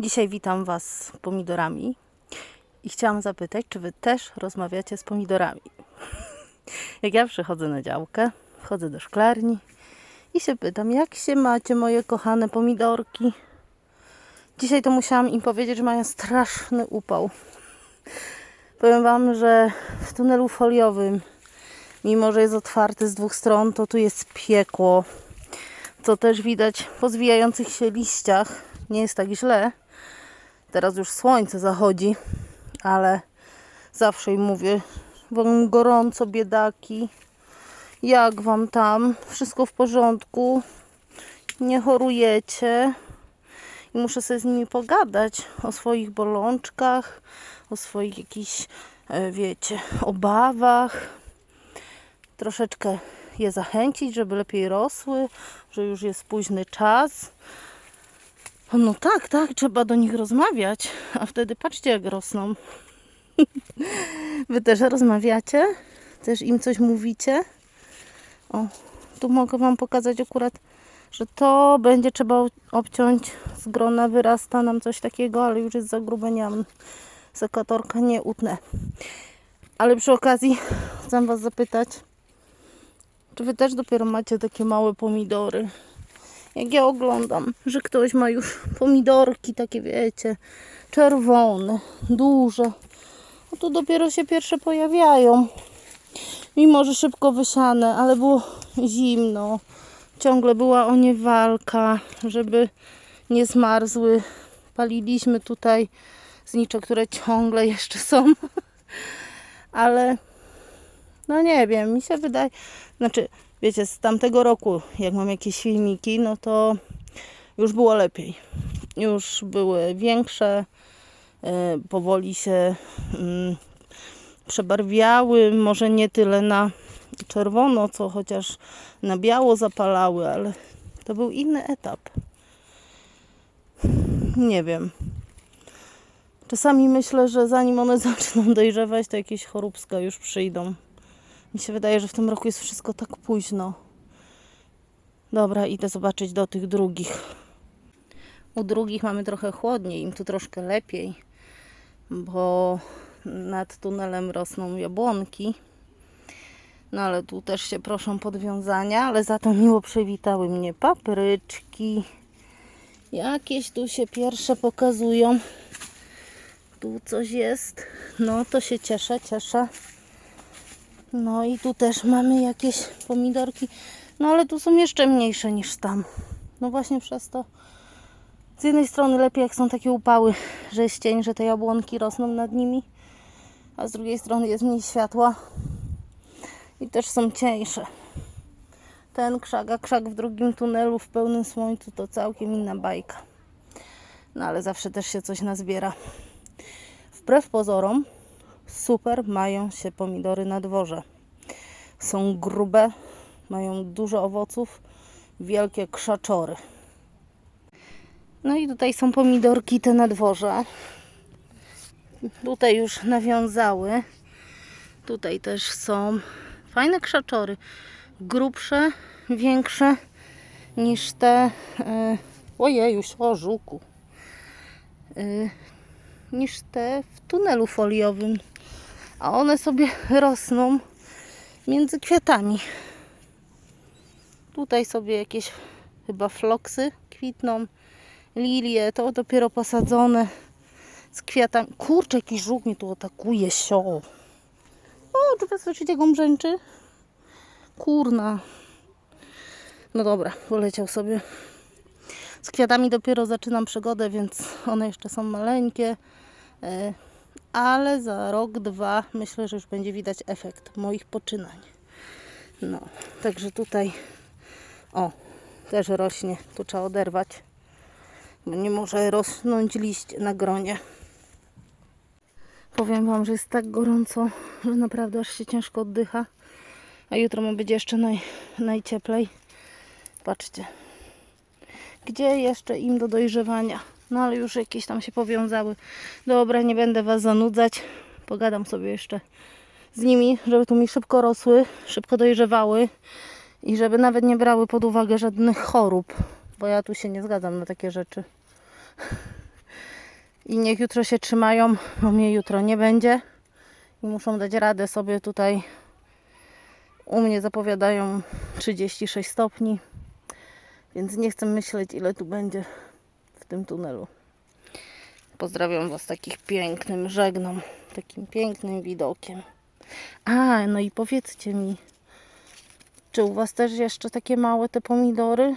Dzisiaj witam Was z pomidorami i chciałam zapytać, czy Wy też rozmawiacie z pomidorami? Jak ja przychodzę na działkę, wchodzę do szklarni i się pytam, jak się macie moje kochane pomidorki? Dzisiaj to musiałam im powiedzieć, że mają straszny upał. Powiem Wam, że w tunelu foliowym, mimo że jest otwarty z dwóch stron, to tu jest piekło. Co też widać po zwijających się liściach. Nie jest tak źle. Teraz już słońce zachodzi, ale zawsze im mówię, wam gorąco, biedaki. Jak wam tam? Wszystko w porządku? Nie chorujecie? I muszę sobie z nimi pogadać o swoich bolączkach, o swoich jakichś, e, wiecie, obawach. Troszeczkę je zachęcić, żeby lepiej rosły, że już jest późny czas. No tak, tak, trzeba do nich rozmawiać, a wtedy patrzcie jak rosną. Wy też rozmawiacie? Też im coś mówicie? O, tu mogę Wam pokazać akurat, że to będzie trzeba obciąć z grona, wyrasta nam coś takiego, ale już jest za grube, nie mam sekatorka, nie utnę. Ale przy okazji chcę Was zapytać, czy Wy też dopiero macie takie małe pomidory? Jak ja oglądam, że ktoś ma już pomidorki takie, wiecie, czerwone, duże. No to dopiero się pierwsze pojawiają. Mimo, że szybko wysiane, ale było zimno. Ciągle była o nie walka, żeby nie zmarzły. Paliliśmy tutaj znicze, które ciągle jeszcze są. Ale no nie wiem, mi się wydaje, znaczy wiecie, z tamtego roku, jak mam jakieś filmiki, no to już było lepiej. Już były większe, e, powoli się mm, przebarwiały, może nie tyle na czerwono, co chociaż na biało zapalały, ale to był inny etap. Nie wiem. Czasami myślę, że zanim one zaczną dojrzewać, to jakieś choróbska już przyjdą. Mi się wydaje, że w tym roku jest wszystko tak późno. Dobra, idę zobaczyć do tych drugich. U drugich mamy trochę chłodniej, im tu troszkę lepiej, bo nad tunelem rosną jabłonki. No ale tu też się proszą podwiązania, ale za to miło przywitały mnie papryczki. Jakieś tu się pierwsze pokazują. Tu coś jest. No to się cieszę, cieszę. No i tu też mamy jakieś pomidorki. No ale tu są jeszcze mniejsze niż tam. No właśnie przez to. Z jednej strony lepiej jak są takie upały, że jest cień, że te jabłonki rosną nad nimi. A z drugiej strony jest mniej światła. I też są cieńsze. Ten krzak, a krzak w drugim tunelu w pełnym słońcu to całkiem inna bajka. No ale zawsze też się coś nazbiera. Wbrew pozorom, super mają się pomidory na dworze. Są grube, mają dużo owoców, wielkie krzaczory. No i tutaj są pomidorki te na dworze. Tutaj już nawiązały. Tutaj też są fajne krzaczory. Grubsze, większe niż te. Yy, ojej, już o żuku. Yy, niż te w tunelu foliowym. A one sobie rosną między kwiatami. Tutaj sobie jakieś chyba floksy kwitną. Lilie to dopiero posadzone z kwiatami. Kurczę, jakiś żółk mnie tu atakuje, sio. O, czy wy słyszycie go brzęczy? Kurna. No dobra, poleciał sobie. Z kwiatami dopiero zaczynam przygodę, więc one jeszcze są maleńkie. Ale za rok, dwa myślę, że już będzie widać efekt moich poczynań. No, także tutaj o, też rośnie. Tu trzeba oderwać, bo nie może rosnąć liść na gronie. Powiem Wam, że jest tak gorąco, że naprawdę aż się ciężko oddycha. A jutro ma być jeszcze naj, najcieplej. Patrzcie. Gdzie jeszcze im do dojrzewania? No ale już jakieś tam się powiązały. Dobra, nie będę Was zanudzać. Pogadam sobie jeszcze z nimi, żeby tu mi szybko rosły, szybko dojrzewały i żeby nawet nie brały pod uwagę żadnych chorób, bo ja tu się nie zgadzam na takie rzeczy. I niech jutro się trzymają, bo mnie jutro nie będzie. I muszą dać radę sobie tutaj. U mnie zapowiadają 36 stopni. Więc nie chcę myśleć, ile tu będzie tym tunelu. Pozdrawiam Was takich pięknym żegnom, takim pięknym widokiem. A, no i powiedzcie mi, czy u Was też jeszcze takie małe te pomidory?